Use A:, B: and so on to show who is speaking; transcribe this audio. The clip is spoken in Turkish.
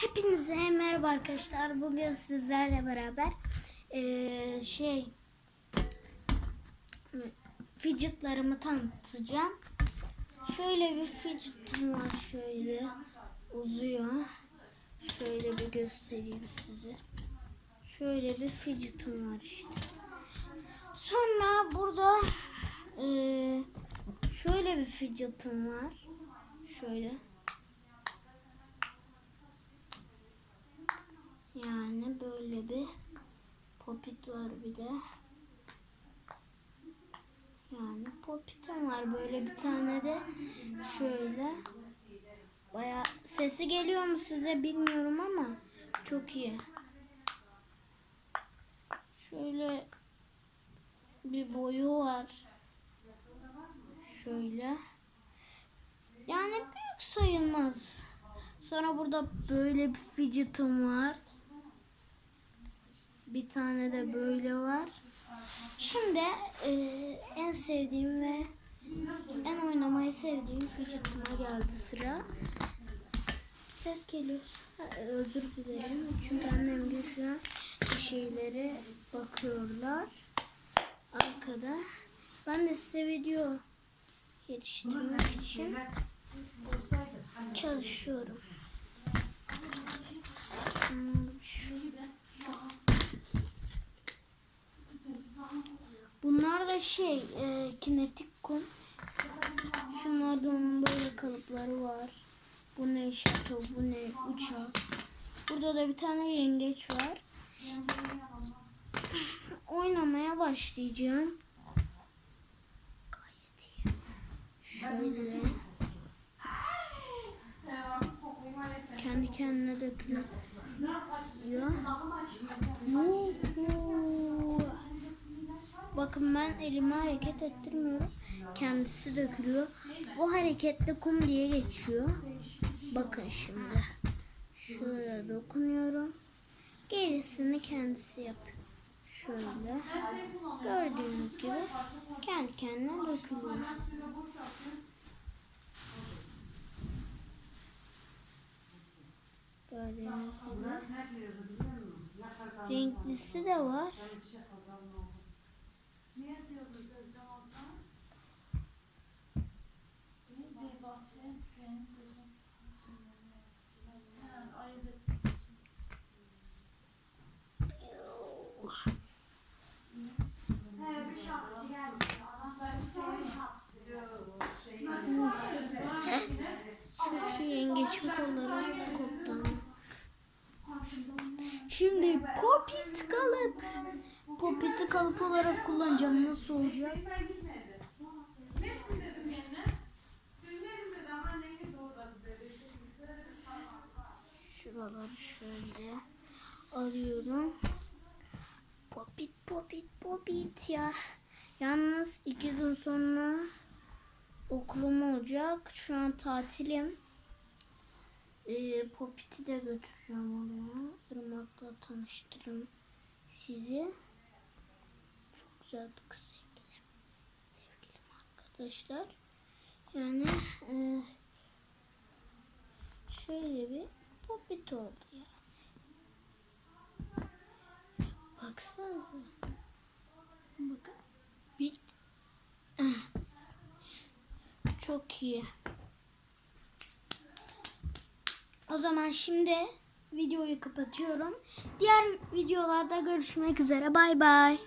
A: Hepinize merhaba arkadaşlar. Bugün sizlerle beraber eee, şey fidgetlarımı tanıtacağım. Şöyle bir fidgetim var şöyle uzuyor. Şöyle bir göstereyim size. Şöyle bir fidgetim var işte. Sonra burada eee, şöyle bir fidgetim var. Şöyle. Böyle bir popit var bir de. Yani popitim var böyle bir tane de şöyle. Baya sesi geliyor mu size bilmiyorum ama çok iyi. Şöyle bir boyu var. Şöyle. Yani büyük sayılmaz. Sonra burada böyle bir fidgetim var. Bir tane de böyle var. Şimdi e, en sevdiğim ve en oynamayı sevdiğim fidgetime geldi sıra. Ses geliyor. Ha, özür dilerim. Çünkü annem şu an bir şeylere bakıyorlar. Arkada. Ben de size video yetiştirmek için çalışıyorum. Hmm, şu- Bunlar şey, e, kinetik kum. Şunlardan böyle kalıpları var. Bu ne şato, bu ne uçak. Burada da bir tane yengeç var. Oynamaya başlayacağım. Gayet iyi. Şöyle. Kendi kendine dökülüyor. Bakın ben elimi hareket ettirmiyorum. Kendisi dökülüyor. Bu hareketli kum diye geçiyor. Bakın şimdi. Şuraya dokunuyorum. Gerisini kendisi yapıyor. Şöyle. Gördüğünüz gibi kendi kendine dökülüyor. Gördüğünüz gibi. Renklisi de var. İyi yengeçin kolları koptu. Şimdi popit kalıp. Popit'i kalıp olarak kullanacağım. Nasıl olacak? Şuraları şöyle alıyorum. Popit popit popit ya. Yalnız iki gün sonra okulum olacak. Şu an tatilim. Ee, Popit'i de götüreceğim oraya. Irmak'la tanıştırırım sizi. Çok güzel bir kız sevgilim. Sevgilim arkadaşlar. Yani e, şöyle bir Popit oldu ya. Baksanıza. Bakın. Bir. Ah. Çok iyi. O zaman şimdi videoyu kapatıyorum. Diğer videolarda görüşmek üzere. Bay bay.